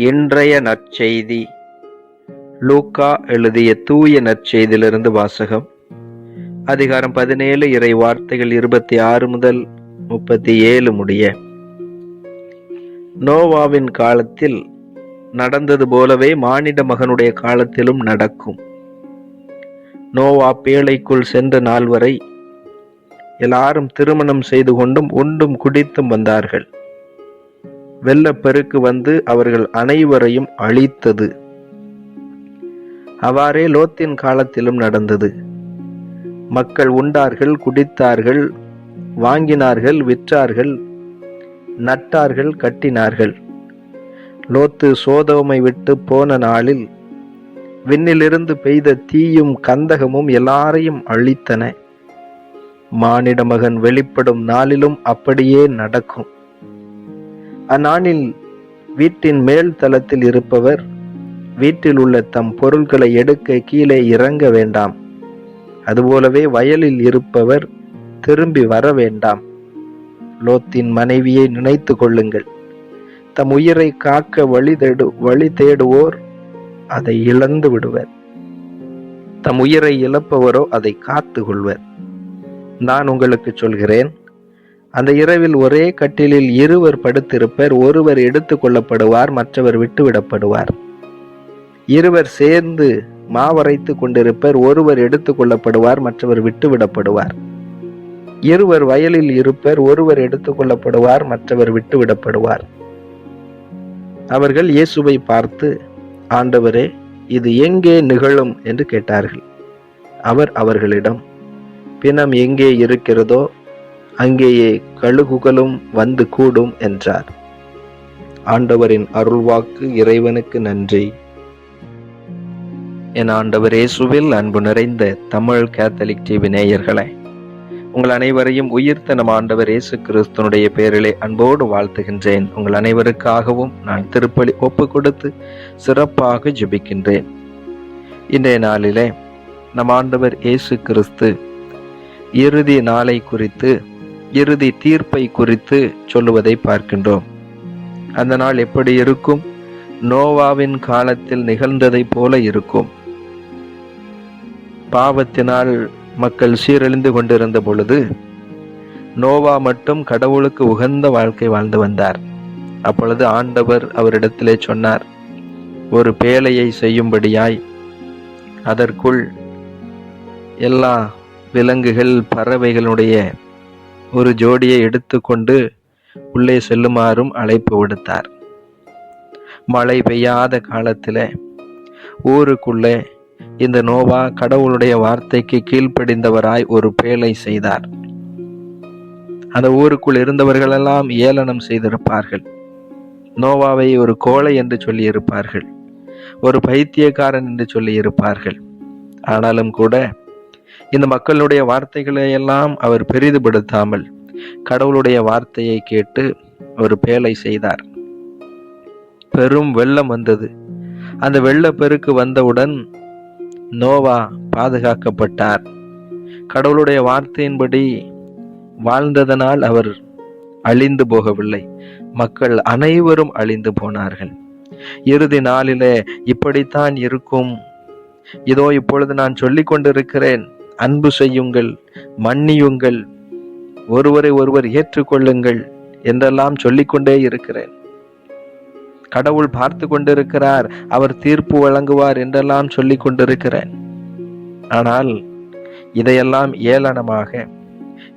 இன்றைய நற்செய்தி. லூக்கா எழுதிய தூய நற்செய்தியிலிருந்து வாசகம். அதிகாரம் பதினேழு இறை வார்த்தைகள் இருபத்தி ஆறு முதல் முப்பத்தி ஏழு முடிய. நோவாவின் காலத்தில் நடந்தது போலவே மானிட மகனுடைய காலத்திலும் நடக்கும். நோவா பேழைக்குள் சென்ற நாள் வரை எல்லாரும் திருமணம் செய்து கொண்டும் உண்டும் குடித்தும் வந்தார்கள். வெள்ளப்பெருக்கு வந்து அவர்கள் அனைவரையும் அழித்தது. அவ்வாறே லோத்தின் காலத்திலும் நடந்தது. மக்கள் உண்டார்கள் குடித்தார்கள் வாங்கினார்கள் விற்றார்கள் நட்டார்கள் கட்டினார்கள். லோத்து சோதோமை விட்டு போன நாளில் விண்ணிலிருந்து பெய்த தீயும் கந்தகமும் எல்லாரையும் அழித்தன. மானிட மகன் வெளிப்படும் நாளிலும் அப்படியே நடக்கும். அந்நாளில் வீட்டின் மேல் தளத்தில் இருப்பவர் வீட்டில் உள்ள தம் பொருட்களை எடுக்க கீழே இறங்க வேண்டாம். அதுபோலவே வயலில் இருப்பவர் திரும்பி வர வேண்டாம். லோத்தின் மனைவியை நினைத்து கொள்ளுங்கள். தம் உயிரை காக்க வழி தேடு வழி தேடுவோர் அதை இழந்து விடுவர். தம் உயிரை இழப்பவரோ அதை காத்து கொள்வர். நான் உங்களுக்கு சொல்கிறேன் அந்த இரவில் ஒரே கட்டிலில் இருவர் படுத்திருப்பர் ஒருவர் எடுத்து கொள்ளப்படுவார் மற்றவர் விட்டுவிடப்படுவார். இருவர் சேர்ந்து மாவரைத்து கொண்டிருப்பர் ஒருவர் எடுத்து கொள்ளப்படுவார் மற்றவர் விட்டுவிடப்படுவார். இருவர் வயலில் இருப்பர் ஒருவர் எடுத்து கொள்ளப்படுவார் மற்றவர் விட்டுவிடப்படுவார். அவர்கள் இயேசுவை பார்த்து ஆண்டவரே இது எங்கே நிகழும்? என்று கேட்டார்கள். அவர் அவர்களிடம் பிணம் எங்கே இருக்கிறதோ அங்கேயே கழுகுகளும் வந்து கூடும் என்றார். ஆண்டவரின் அருள்வாக்கு இறைவனுக்கு நன்றி. என் ஆண்டவர் இயேசுவில் அன்பு நிறைந்த தமிழ் கேத்தலிக் டிவி நேயர்களே உங்கள் அனைவரையும் உயிர்த்த நம் ஆண்டவர் இயேசு கிறிஸ்துனுடைய பேரிலே அன்போடு வாழ்த்துகின்றேன். உங்கள் அனைவருக்காகவும் நான் திருப்பலி ஒப்பு கொடுத்து சிறப்பாக ஜெபிக்கின்றேன். இன்றைய நாளிலே நம் ஆண்டவர் இயேசு கிறிஸ்து இறுதி நாளை குறித்து இறுதி தீர்ப்பை குறித்து சொல்லுவதை பார்க்கின்றோம். அந்த நாள் எப்படி இருக்கும்? நோவாவின் காலத்தில் நிகழ்ந்ததைப் போல இருக்கும். பாவத்தினால் மக்கள் சீரழிந்து கொண்டிருந்த பொழுது நோவா மட்டும் கடவுளுக்கு உகந்த வாழ்க்கை வாழ்ந்து வந்தார். அப்பொழுது ஆண்டவர் அவரிடத்திலே சொன்னார் ஒரு பேழையை செய்யும்படியாய் அதற்குள் எல்லா விலங்குகள் பறவைகளுடைய ஒரு ஜோடியை எடுத்துக்கொண்டு உள்ளே செல்லுமாறும் அழைப்பு விடுத்தார். மழை பெய்யாத காலத்தில் ஊருக்குள்ளே இந்த நோவா கடவுளுடைய வார்த்தைக்கு கீழ்ப்படிந்தவராய் ஒரு பேழை செய்தார். அந்த ஊருக்குள் இருந்தவர்களெல்லாம் ஏளனம் செய்திருப்பார்கள். நோவாவை ஒரு கோழை என்று சொல்லியிருப்பார்கள். ஒரு பைத்தியக்காரன் என்று சொல்லியிருப்பார்கள். ஆனாலும் கூட இந்த மக்களுடைய வார்த்தைகளை எல்லாம் அவர் பெரிதுபடுத்தாமல் கடவுளுடைய வார்த்தையை கேட்டு ஒரு பேலை செய்தார். பெரும் வெள்ளம் வந்தது. அந்த வெள்ளப்பெருக்கு வந்தவுடன் நோவா பாதுகாக்கப்பட்டார். கடவுளுடைய வார்த்தையின்படி வாழ்ந்ததனால் அவர் அழிந்து போகவில்லை. மக்கள் அனைவரும் அழிந்து போனார்கள். இறுதி நாளிலே இப்படித்தான் இருக்கும். இதோ இப்பொழுது நான் சொல்லிக் கொண்டிருக்கிறேன் அன்பு செய்யுங்கள் மன்னியுங்கள் ஒருவரை ஒருவர் ஏற்றுக்கொள்ளுங்கள் என்றெல்லாம் சொல்லிக்கொண்டே இருக்கிறேன். கடவுள் பார்த்து கொண்டிருக்கிறார் அவர் தீர்ப்பு வழங்குவார் என்றெல்லாம் சொல்லி கொண்டிருக்கிறேன். ஆனால் இதையெல்லாம் ஏளனமாக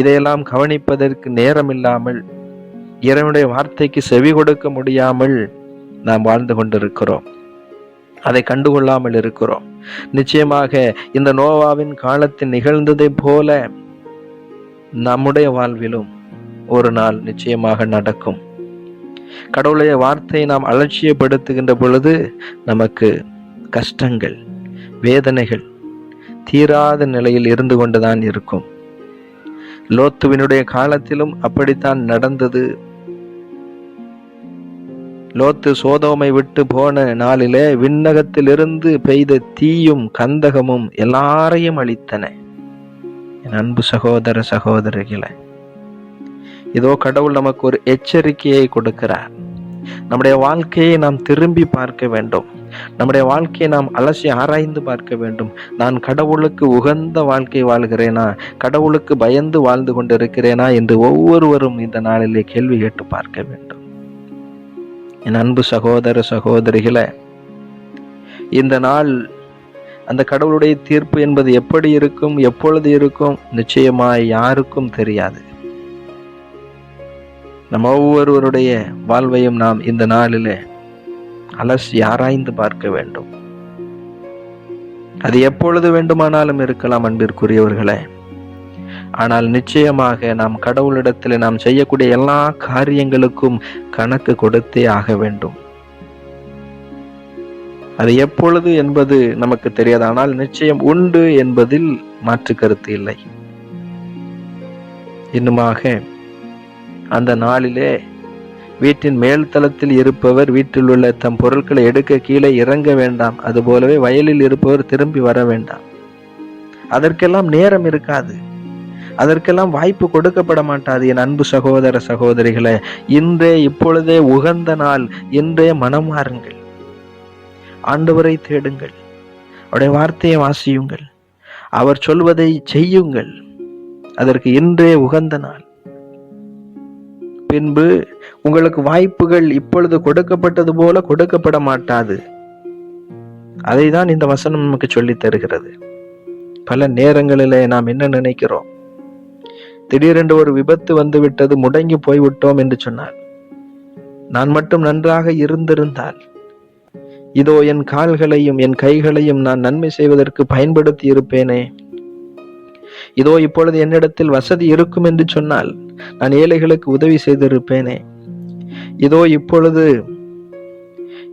இதையெல்லாம் கவனிப்பதற்கு நேரம் இல்லாமல் இறைவனுடைய வார்த்தைக்கு செவி கொடுக்க முடியாமல் நாம் வாழ்ந்து கொண்டிருக்கிறோம். அதை கண்டுகொள்ளாமல் இருக்கிறோம். நிச்சயமாக இந்த நோவாவின் காலத்தில் நிகழ்ந்ததை போல நம்முடைய வாழ்விலும் ஒரு நாள் நிச்சயமாக நடக்கும். கடவுளுடைய வார்த்தையை நாம் அலட்சியப்படுத்துகின்ற பொழுது நமக்கு கஷ்டங்கள் வேதனைகள் தீராத நிலையில் இருந்து கொண்டுதான் இருக்கும். லோத்துவினுடைய காலத்திலும் அப்படித்தான் நடந்தது. லோத்து சோதோமை விட்டு போன நாளிலே விண்ணகத்திலிருந்து பெய்த தீயும் கந்தகமும் எல்லாரையும் அளித்தன என் அன்பு சகோதர சகோதரிகளை இதோ கடவுள் நமக்கு ஒரு எச்சரிக்கையை கொடுக்கிறார். நம்முடைய வாழ்க்கையை நாம் திரும்பி பார்க்க வேண்டும். நம்முடைய வாழ்க்கையை நாம் அலசி ஆராய்ந்து பார்க்க வேண்டும். நான் கடவுளுக்கு உகந்த வாழ்க்கை வாழ்கிறேனா? கடவுளுக்கு பயந்து வாழ்ந்து கொண்டிருக்கிறேனா? என்று ஒவ்வொருவரும் இந்த நாளிலே கேள்வி கேட்டு பார்க்க வேண்டும். என் அன்பு சகோதர சகோதரிகளை இந்த நாள் அந்த கடவுளுடைய தீர்ப்பு என்பது எப்படி இருக்கும் எப்பொழுது இருக்கும் நிச்சயமாய் யாருக்கும் தெரியாது. நம்ம ஒவ்வொருவருடைய வாழ்வையும் நாம் இந்த நாளிலே அலசி ஆராய்ந்து பார்க்க வேண்டும். அது எப்பொழுது வேண்டுமானாலும் இருக்கலாம் அன்பிற்குரியவர்களே. ஆனால் நிச்சயமாக நாம் கடவுளிடத்தில் நாம் செய்யக்கூடிய எல்லா காரியங்களுக்கும் கணக்கு கொடுத்தே ஆக வேண்டும். அது எப்பொழுது என்பது நமக்கு தெரியாது. ஆனால் நிச்சயம் உண்டு என்பதில் மாற்று கருத்து இல்லை. இன்னுமாக அந்த நாளிலே வீட்டின் மேல் தளத்தில் இருப்பவர் வீட்டில் உள்ள தம் பொருட்களை எடுக்க கீழே இறங்க வேண்டாம். அதுபோலவே வயலில் இருப்பவர் திரும்பி வர வேண்டாம். அதற்கெல்லாம் நேரம் இருக்காது. அதற்கெல்லாம் வாய்ப்பு கொடுக்கப்பட மாட்டாது என் அன்பு சகோதர சகோதரிகளை. இன்றே இப்பொழுதே உகந்த நாள். இன்றே மனம் ஆண்டவரை தேடுங்கள். அவருடைய வார்த்தையை வாசியுங்கள். அவர் சொல்வதை செய்யுங்கள். அதற்கு இன்றே உகந்த நாள். பின்பு உங்களுக்கு வாய்ப்புகள் இப்பொழுது கொடுக்கப்பட்டது போல கொடுக்கப்பட மாட்டாது. அதை தான் இந்த வசனம் நமக்கு சொல்லித் தருகிறது. பல நேரங்களிலே நாம் என்ன நினைக்கிறோம்? திடீரென்று ஒரு விபத்து வந்துவிட்டது முடங்கி போய்விட்டோம் என்று சொன்னார். நான் மட்டும் நன்றாக இருந்திருந்தால் இதோ என் கால்களையும் என் கைகளையும் நான் நன்மை செய்வதற்கு பயன்படுத்தி இருப்பேனே. இதோ இப்பொழுது என்னிடத்தில் வசதி இருக்கும் என்று சொன்னால் நான் ஏழைகளுக்கு உதவி செய்திருப்பேனே. இதோ இப்பொழுது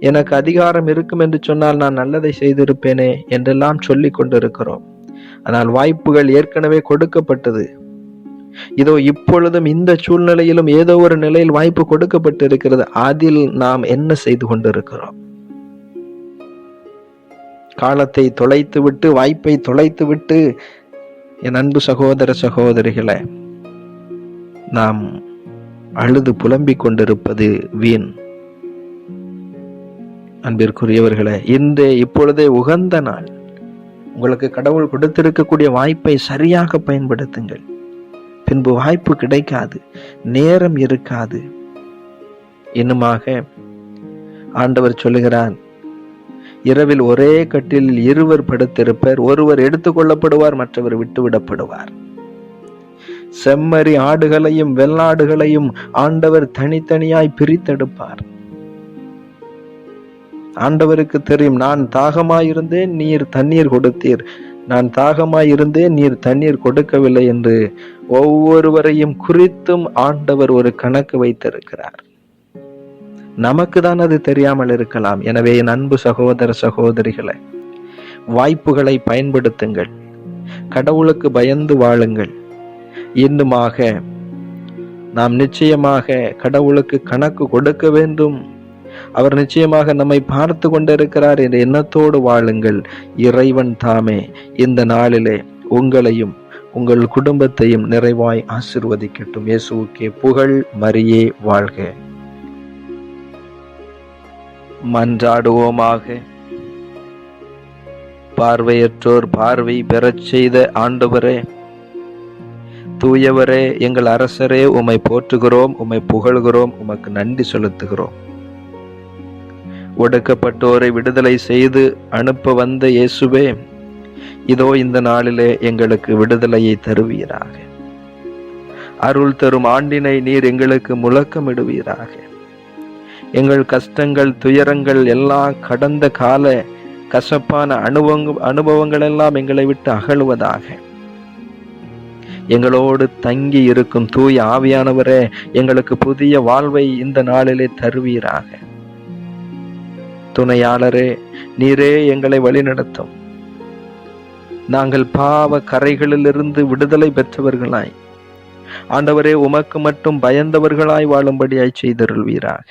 எனக்கு அதிகாரம் இருக்கும் என்று சொன்னால் நான் நல்லதை செய்திருப்பேனே என்றெல்லாம் சொல்லி கொண்டிருக்கிறோம். ஆனால் வாய்ப்புகள் ஏற்கனவே கொடுக்கப்பட்டது. இதோ இப்பொழுதும் இந்த சூழ்நிலையிலும் ஏதோ ஒரு நிலையில் வாய்ப்பு கொடுக்கப்பட்டு இருக்கிறது அதில் நாம் என்ன செய்து கொண்டிருக்கிறோம்? காலத்தை தொலைத்து விட்டு வாய்ப்பை தொலைத்து விட்டு என் அன்பு சகோதர சகோதரிகளை நாம் அழுது புலம்பிக் கொண்டிருப்பது வீண். அன்பிற்குரியவர்களே இன்றே இப்பொழுதே உகந்த நாள். உங்களுக்கு கடவுள் கொடுத்திருக்கக்கூடிய வாய்ப்பை சரியாக பயன்படுத்துங்கள். பின்பு வாய்ப்பு கிடைக்காது நேரம் இருக்காது. இன்னுமாக ஆண்டவர் சொல்லுகிறான் இரவில் ஒரே கட்டிலில் இருவர் படுத்திருப்பர் ஒருவர் எடுத்துக்கொள்ளப்படுவார் மற்றவர் விட்டுவிடப்படுவார். செம்மறி ஆடுகளையும் வெள்ளாடுகளையும் ஆண்டவர் தனித்தனியாய் பிரித்தெடுப்பார். ஆண்டவருக்கு தெரியும் நான் தாகமாயிருந்தேன் நீர் தண்ணீர் கொடுத்தீர். நான் தாகமாயிருந்தேன் நீர் தண்ணீர் கொடுக்கவில்லை என்று ஒவ்வொருவரையும் குறித்தும் ஆண்டவர் ஒரு கணக்கு வைத்திருக்கிறார். நமக்கு தான் அது தெரியாமல் இருக்கலாம். எனவே என் அன்பு சகோதர சகோதரிகளை வாய்ப்புகளை பயன்படுத்துங்கள். கடவுளுக்கு பயந்து வாழுங்கள். இன்னுமாக நாம் நிச்சயமாக கடவுளுக்கு கணக்கு கொடுக்க வேண்டும். அவர் நிச்சயமாக நம்மை பார்த்து கொண்டிருக்கிறார் என்ற எண்ணத்தோடு வாழுங்கள். இறைவன் தாமே இந்த நாளிலே உங்களையும் உங்கள் குடும்பத்தையும் நிறைவாய் ஆசிர்வதிக்கட்டும். இயேசுக்கே புகழ் மரியே வாழ்க. மன்றாடுவோமாக. பார்வையற்றோர் பார்வை பெறச் செய்த ஆண்டவரே தூயவரே எங்கள் அரசரே உம்மை போற்றுகிறோம் உம்மை புகழ்கிறோம் உமக்கு நன்றி செலுத்துகிறோம். ஒடுக்கப்பட்டோரை விடுதலை செய்து அனுப்ப வந்த இயேசுவே இதோ இந்த நாளிலே எங்களுக்கு விடுதலையை தருவீராக. அருள் தரும் ஆண்டினை நீர் எங்களுக்கு முழக்கமிடுவீராக. எங்கள் கஷ்டங்கள் துயரங்கள் எல்லாம் கடந்த கால கசப்பான அனுபவங்க அனுபவங்கள் எல்லாம் எங்களை விட்டு அகழுவதாக எங்களோடு தங்கி இருக்கும் தூய் ஆவியானவரே எங்களுக்கு புதிய வாழ்வை இந்த நாளிலே தருவீராக. துணையாளரே நீரே எங்களை வழிநடத்தும். நாங்கள் பாவ கரைகளிலிருந்து விடுதலை பெற்றவர்களாய். ஆண்டவரே உமக்கு மட்டும் பயந்தவர்களாய் வாழும்படியாய் செய்தருள்வீராக.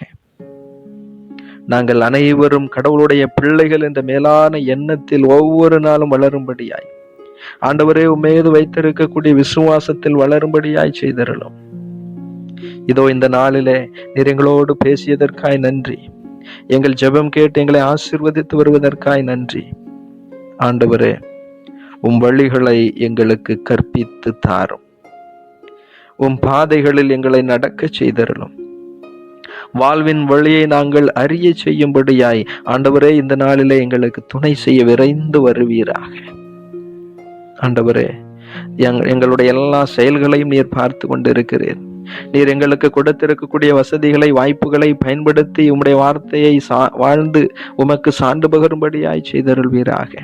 நாங்கள் அனைவரும் கடவுளுடைய பிள்ளைகள் என்ற மேலான எண்ணத்தில் ஒவ்வொரு நாளும் வளரும்படியாய். ஆண்டவரே உமேது வைத்திருக்கக்கூடிய விசுவாசத்தில் வளரும்படியாய் செய்தருளும். இதோ இந்த நாளிலே நீர் எங்களோடு பேசியதற்காய் நன்றி. எங்கள் ஜெபம் கேட்டு எங்களை ஆசீர்வதித்து வருவதற்காய் நன்றி. ஆண்டவரே உம் வழிகளை எங்களுக்கு கற்பித்து தாரும். உம் பாதைகளில் எங்களை நடக்க செய்தருளும். வாழ்வின் வழியை நாங்கள் அறிய செய்யும்படியாய் ஆண்டவரே இந்த நாளிலே எங்களுக்கு துணை செய்ய விரைந்து வருவீராக. ஆண்டவரே எங்களுடைய எல்லா செயல்களையும் நீர் பார்த்து கொண்டிருக்கிறீர். நீர் எங்களுக்கு கொடுத்திருக்கக்கூடிய வசதிகளை வாய்ப்புகளை பயன்படுத்தி உம்முடைய வார்த்தையை சா- வாழ்ந்து உமக்கு சான்று பகரும்படியாய் செய்தருள்வீராக.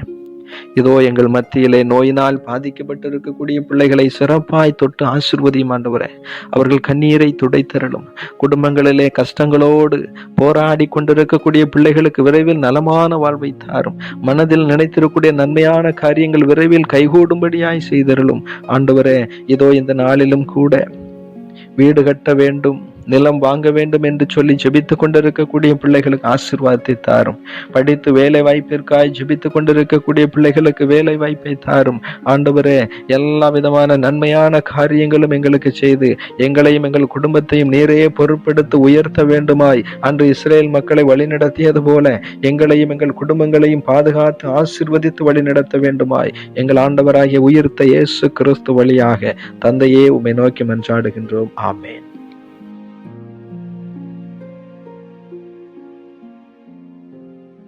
இதோ எங்கள் மத்தியிலே நோயினால் பாதிக்கப்பட்டிருக்கக்கூடிய பிள்ளைகளை சிறப்பாய் தொட்டு ஆசிர்வதியும் ஆண்டவரே. அவர்கள் கண்ணீரை துடைத்தரலும் குடும்பங்களிலே கஷ்டங்களோடு போராடி கொண்டிருக்கக்கூடிய பிள்ளைகளுக்கு விரைவில் நலமான வாழ்வை தாரும். மனதில் நினைத்திருக்கூடிய நன்மையான காரியங்கள் விரைவில் கைகூடும்படியாய் செய்தருளும். ஆண்டவரே இதோ இந்த நாளிலும் கூட வீடு கட்ட வேண்டும். நிலம் வாங்க வேண்டும் என்று சொல்லி ஜெபித்து கொண்டிருக்கக்கூடிய பிள்ளைகளுக்கு ஆசிர்வாதத்தை தாரும். படித்து வேலை வாய்ப்பிற்காய் ஜெபித்து கொண்டிருக்கக்கூடிய பிள்ளைகளுக்கு வேலை வாய்ப்பை தாரும். ஆண்டவரே எல்லா விதமான நன்மையான காரியங்களும் எங்களுக்கு செய்து எங்களையும் எங்கள் குடும்பத்தையும் நீரே பொறுப்பெடுத்து உயர்த்த வேண்டுமாய். அன்று இஸ்ரேல் மக்களை வழிநடத்தியது போல எங்களையும் எங்கள் குடும்பங்களையும் பாதுகாத்து ஆசிர்வதித்து வழிநடத்த வேண்டுமாய். எங்கள் ஆண்டவராகிய உயிர்த்த இயேசு கிறிஸ்து வழியாக தந்தையே உம்மை நோக்கி மன்றாடுகின்றோம். ஆமேன்.